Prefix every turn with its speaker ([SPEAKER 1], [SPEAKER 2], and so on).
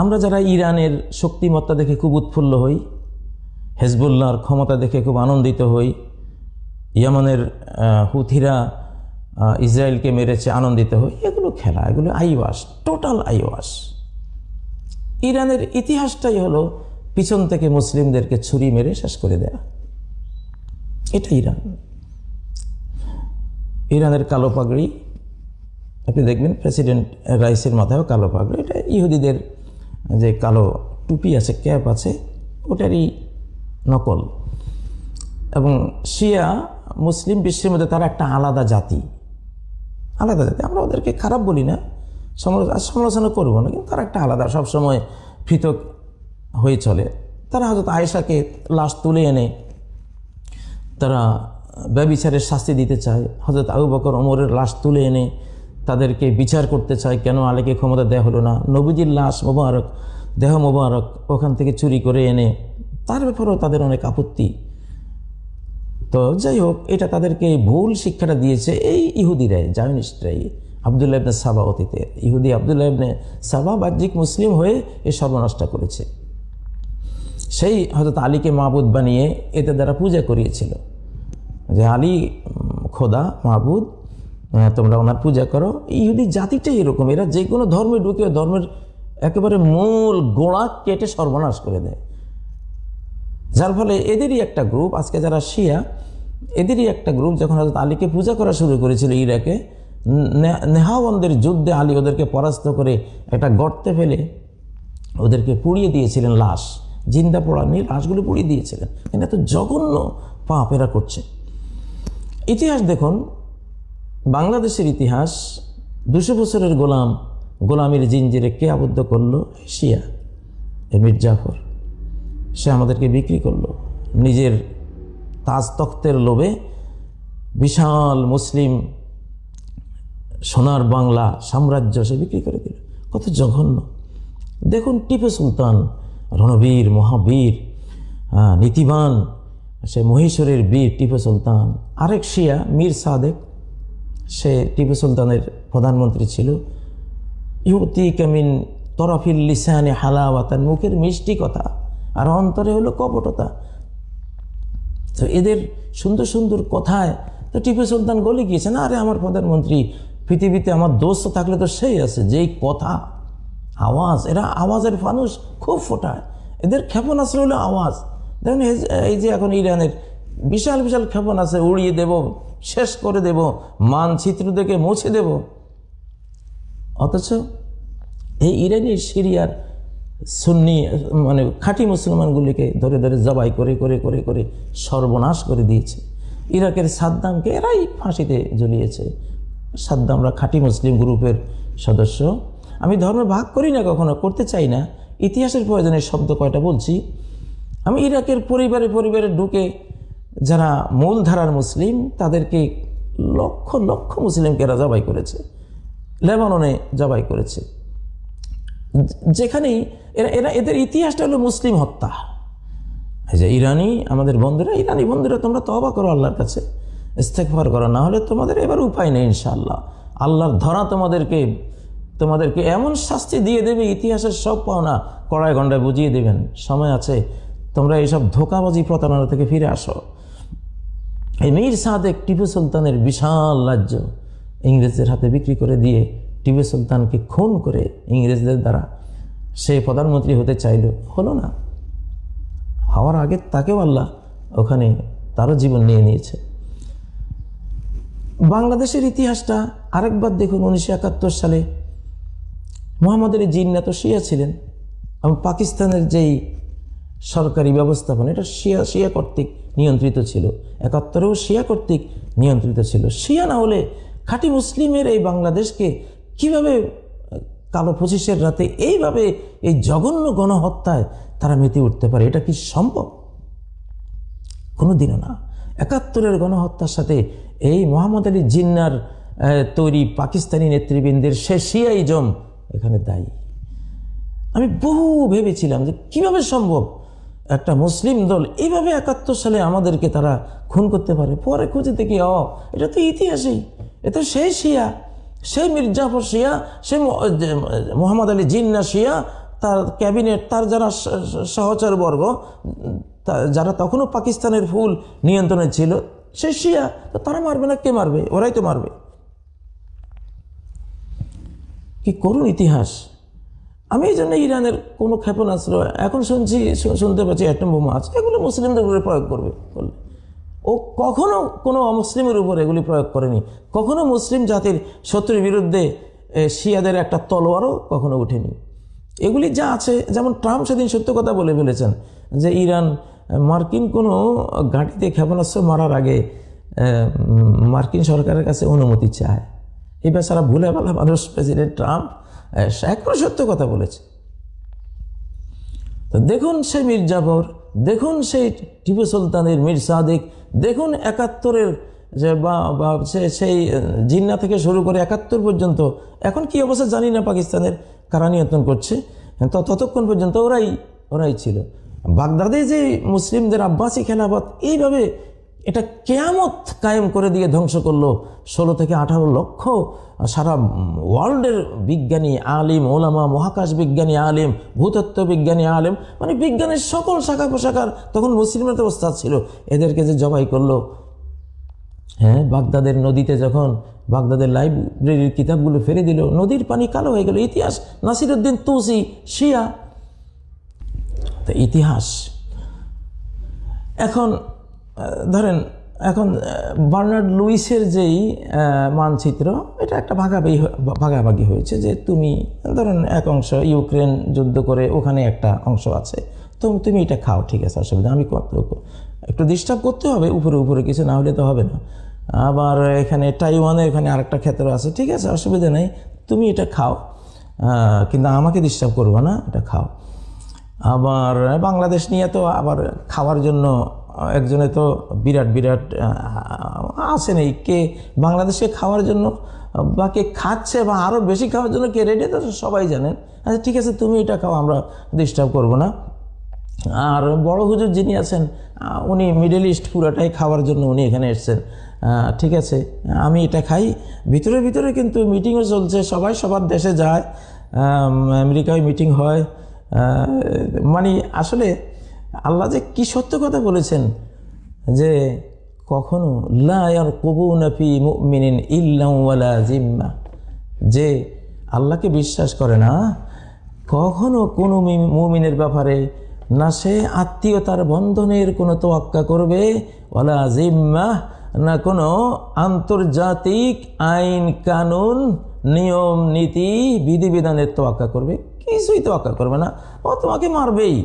[SPEAKER 1] আমরা যারা ইরানের শক্তিমত্তা দেখে খুব উৎফুল্ল হই, হেজবুল্লাহর ক্ষমতা দেখে খুব আনন্দিত হই, ইয়ামানের হুথিরা ইসরায়েলকে মেরেছে আনন্দিত হই, এগুলো খেলা, এগুলো আইওয়াস, টোটাল আইওয়াস। ইরানের ইতিহাসটাই হলো পিছন থেকে মুসলিমদেরকে ছুরি মেরে শেষ করে দেয়া। এটা ইরান। ইরানের কালো পাগড়ি, আপনি দেখবেন প্রেসিডেন্ট রাইসের মাথায়ও কালো পাগড়ি, এটা ইহুদিদের যে কালো টুপি আছে, ক্যাপ আছে, ওটারই নকল। এবং শিয়া মুসলিম বিশ্বের মধ্যে তারা একটা আলাদা জাতি। আলাদা জাতি, আমরা ওদেরকে খারাপ বলি না সমালোচনা সমালোচনা করব না, কিন্তু তারা একটা আলাদা, সবসময় পৃথক হয়ে চলে। তারা হয়তো আয়েশাকে লাশ তুলে এনে তারা ব্যবিচারের শাস্তি দিতে চায়। হজরত আবু বকর ওমরের লাশ তুলে এনে তাদেরকে বিচার করতে চায়, কেন আলীকে ক্ষমতা দেয়া হলো না? নবীজির লাশ মোবারক, দেহ মোবারক ওখান থেকে চুরি করে এনে তার ব্যাপারেও তাদের অনেক আপত্তি। তো যাই হোক, এটা তাদেরকে ভুল শিক্ষাটা দিয়েছে এই ইহুদিরাই, জায়নিস্টরাই, আবদুল্লাহ ইবনে সাবা অতীতে। ইহুদি আবদুল্লাহ ইবনে সাবা বাহ্যিক মুসলিম হয়ে এ সর্বনাশটা করেছে। সেই হয়তো আলীকে মাহবুদ বানিয়ে এতে দ্বারা পূজা করিয়েছিল। যে আলী খোদা মাহবুদ তোমরা ওনার পূজা করো। ইহুদি জাতিটাই এরকম, এরা যে কোনো ধর্মে ঢুকে ধর্মের একেবারে মূল গোড়া কেটে সর্বনাশ করে দেয়। যার ফলে এদেরই একটা গ্রুপ আজকে যারা শিয়া, এদেরই একটা গ্রুপ যখন হজরত আলীকে পূজা করা শুরু করেছিল ইরাকে, নে- নেহাবন্দের যুদ্ধে আলী ওদেরকে পরাস্ত করে একটা গর্তে ফেলে ওদেরকে পুড়িয়ে দিয়েছিলেন লাশ। জিন্দা পোড়া নিয়ে লাশগুলো পুড়িয়ে দিয়েছিলেন। কিন্তু এত জঘন্য পাপ এরা করছে। ইতিহাস দেখুন বাংলাদেশের ইতিহাস দুশো বছরের গোলাম, গোলামীর জিঞ্জিরে কে আবদ্ধ করল? শিয়া মীর জাফর। সে আমাদেরকে বিক্রি করল। নিজের তাজ তখ্তের লোভে বিশাল মুসলিম সোনার বাংলা সাম্রাজ্য সে বিক্রি করে দিল। কত জঘন্য। দেখুন টিপু সুলতান, রণবীর, মহাবীর নীতিবান, সে মহীশূরের বীর টিপু সুলতান। আরেক শিয়া, মীর সাদেক। সে টিপু সুলতানের প্রধানমন্ত্রী ছিল। ইউতি কামিন তরফিল লিসানে হালাওয়াতান, মুখের মিষ্টি কথা, আর অন্তরে হলো কপটতা। তো এদের সুন্দর সুন্দর কথায় তো টিপু সুলতান গলে গিয়েছে না, আরে আমার প্রধানমন্ত্রী, পৃথিবীতে আমার দোস্ত থাকলে তো সেই আছে, যেই কথা, আওয়াজ, এরা আওয়াজের ফানুষ খুব ফোটায়। এদের ক্ষেপণাস্ত্র হলো আওয়াজ। দেখুন, এই যে- এই যে এখন ইরানের বিশাল বিশাল ক্ষেপণাস্ত্র উড়িয়ে দেব শেষ করে দেব, মানচিত্র দেখে মুছে দেব। অথচ এই ইরানি সিরিয়ার সুন্নি মানে খাঁটি মুসলমানগুলিকে ধরে ধরে জবাই করে করে করে করে সর্বনাশ করে দিয়েছে। ইরাকের সাদ্দামকে এরাই ফাঁসিতে ঝুলিয়েছে। সাদ্দামরা খাঁটি মুসলিম গ্রুপের সদস্য। আমি ধর্ম ভাগ করি না কখনো, করতে চাই না। ইতিহাসের প্রয়োজনে শব্দ কয়টা বলছি? আমি ইরাকের পরিবারে পরিবারে ঢুকে যারা মূলধারার মুসলিম, তাদেরকে লক্ষ লক্ষ মুসলিমকে এরা জবাই করেছে। লেবাননে জবাই করেছে। যেখানেই এরা এরা, এদের ইতিহাসটা হলো মুসলিম হত্যা। যে ইরানি আমাদের বন্ধুরা, ইরানি বন্ধুরা, তোমরা তবা করো আল্লাহর কাছে ইস্তেকফার করো, না হলে তোমাদের এবার উপায় নেই ইনশাআল্লাহ। আল্লাহর ধরা তোমাদেরকে তোমাদেরকে এমন শাস্তি দিয়ে দেবে, ইতিহাসের সব পাওনা কড়ায় গন্ডায় বুঝিয়ে দেবেন। সময় আছে তোমরা এইসব ধোকাবাজি প্রতারণা থেকে ফিরে আসো। এই মীর সাদেক টিপু সুলতানের বিশাল রাজ্য ইংরেজদের হাতে বিক্রি করে দিয়ে টিপু সুলতানকে খুন করে ইংরেজদের দ্বারা সে প্রধানমন্ত্রী হতে চাইল। হলো না। হওয়ার আগে তাকেও আল্লাহ ওখানে তারও জীবন নিয়ে নিয়েছে। বাংলাদেশের ইতিহাসটা আরেকবার দেখুন, উনিশশো একাত্তর সালে। মোহাম্মদ আলী জিন্না তো শিয়া ছিলেন এবং পাকিস্তানের যেই সরকারি ব্যবস্থাপনা, এটা শিয়া শিয়া কর্তৃক নিয়ন্ত্রিত ছিল। একাত্তরেও শিয়া কর্তৃক নিয়ন্ত্রিত ছিল। শিয়া না হলে খাঁটি মুসলিমের এই বাংলাদেশকে কীভাবে কালো পঁচিশের রাতে এইভাবে এই জঘন্য গণহত্যায় তারা মেতে উঠতে পারে, এটা কি সম্ভব? কোনো দিনও না। একাত্তরের গণহত্যার সাথে এই মোহাম্মদ আলী জিন্নার তৈরি পাকিস্তানি নেতৃবৃন্দের সে শিয়াইজম এখানে দায়ী। আমি বহু ভেবেছিলাম যে কীভাবে সম্ভব একটা মুসলিম দল এইভাবে একাত্তর সালে আমাদেরকে তারা খুন করতে পারে? পরে খুঁজে দেখি অ এটা তো ইতিহাসেই। এ তো সেই শিয়া। সেই মির্জাফর শিয়া সে মোহাম্মদ আলী জিন্না শিয়া, তার ক্যাবিনেট, তার যারা সহচরবর্গ যারা তখনও পাকিস্তানের ফুল নিয়ন্ত্রণে ছিল সে শিয়া, তো তারা মারবে না? কে মারবে? ওরাই তো মারবে। কি করুন ইতিহাস। আমি এই জন্য ইরানের কোনো ক্ষেপণাস্ত্র এখন শুনছি শুনতে পাচ্ছি অ্যাটম বোমা আছে, এগুলো মুসলিমদের উপরে প্রয়োগ করবে বললে ও কখনো কোনো অমুসলিমের উপর এগুলি প্রয়োগ করেনি। কখনো মুসলিম জাতির শত্রুর বিরুদ্ধে শিয়াদের একটা তলোয়ারও কখনো উঠেনি। এগুলি যা আছে, যেমন ট্রাম্প সেদিন সত্য কথা বলে ফেলেছেন যে ইরান মার্কিন কোনো ঘাঁটিতে ক্ষেপণাস্ত্র মারার আগে মার্কিন সরকারের কাছে অনুমতি চায়। এই বেচারা ভুলে ভালা মানুষ প্রেসিডেন্ট ট্রাম্প। এখনও সত্য কথা বলেছে। তো দেখুন সেই মীর জাফর, দেখুন সেই টিপু সুলতানের মীর সাদিক, দেখুন একাত্তরের যে বা সেই জিন্না থেকে শুরু করে একাত্তর পর্যন্ত, এখন কি অবস্থা জানি না পাকিস্তানের কারা নিয়ন্ত্রণ করছে, তো ততক্ষণ পর্যন্ত ওরাই ওরাই ছিল। বাগদাদে যে মুসলিমদের আব্বাসী খেলাফত, এইভাবে এটা কেয়ামত কায়েম করে দিয়ে ধ্বংস করল ষোলো থেকে আঠারো লক্ষ সারা ওয়ার্ল্ডের বিজ্ঞানী, আলিম, ওলামা, মহাকাশ বিজ্ঞানী, আলিম, ভূতত্ত্ব বিজ্ঞানী, আলিম মানে বিজ্ঞানের সকল শাখা পোশাকার তখন মুসলিমের তো অবস্থা ছিল। এদেরকে যে জবাই করল হ্যাঁ বাগদাদের নদীতে যখন, বাগদাদের লাইব্রেরির কিতাবগুলো ফেলে দিল, নদীর পানি কালো হয়ে গেল, ইতিহাস, নাসিরুদ্দিন তুসি, শিয়া। তো ইতিহাস, এখন ধরেন, এখন বার্নার্ড লুইসের যেই মানচিত্র, এটা একটা ভাগাভাগি ভাগাভাগি হয়েছে যে তুমি, ধরেন, এক অংশ ইউক্রেন যুদ্ধ করে ওখানে একটা অংশ আছে। তো তুমি এটা খাও, ঠিক আছে, অসুবিধা আমি কতটুকু একটু ডিস্টার্ব করতে হবে, উপরে উপরে কিছু না হলে তো হবে না। আবার এখানে টাইওয়ানে এখানে আরেকটা ক্ষেত্র আছে, ঠিক আছে, অসুবিধা নেই, তুমি এটা খাও কিন্তু আমাকে ডিস্টার্ব করব না, এটা খাও। আবার বাংলাদেশ নিয়ে তো আবার খাওয়ার জন্য একজনে তো বিরাট বিরাট আছে নেই কে বাংলাদেশে খাওয়ার জন্য, বা কে খাচ্ছে বা আরও বেশি খাওয়ার জন্য কে রেডি তো সবাই জানেন। আচ্ছা ঠিক আছে, তুমি এটা খাও, আমরা ডিস্টার্ব করব না। আর বড় হুজুর যিনি আছেন উনি মিডল ইস্ট পুরোটাই খাওয়ার জন্য উনি এখানে এসছেন। ঠিক আছে, আমি এটা খাই। ভিতরে ভিতরে কিন্তু মিটিংও চলছে, সবাই সবার দেশে যায়। আমেরিকায় মিটিং হয়। মানে আসলে আল্লাহ যে কি সত্য কথা বলেছেন? যে কখনো লায়ার কবু নাফি ইল্লাম জিম্মা যে আল্লাহকে বিশ্বাস করে না, কখনো কোনো মুমিনের ব্যাপারে না সে আত্মীয়তার বন্ধনের কোনো তোয়াক্কা করবে ওলা জিম্মা না কোনো আন্তর্জাতিক আইন, কানুন, নিয়ম, নীতি, বিধিবিধানের তোয়াক্কা করবে। কিছুই তোয়াক্কা করবে না। ও তোমাকে মারবেই।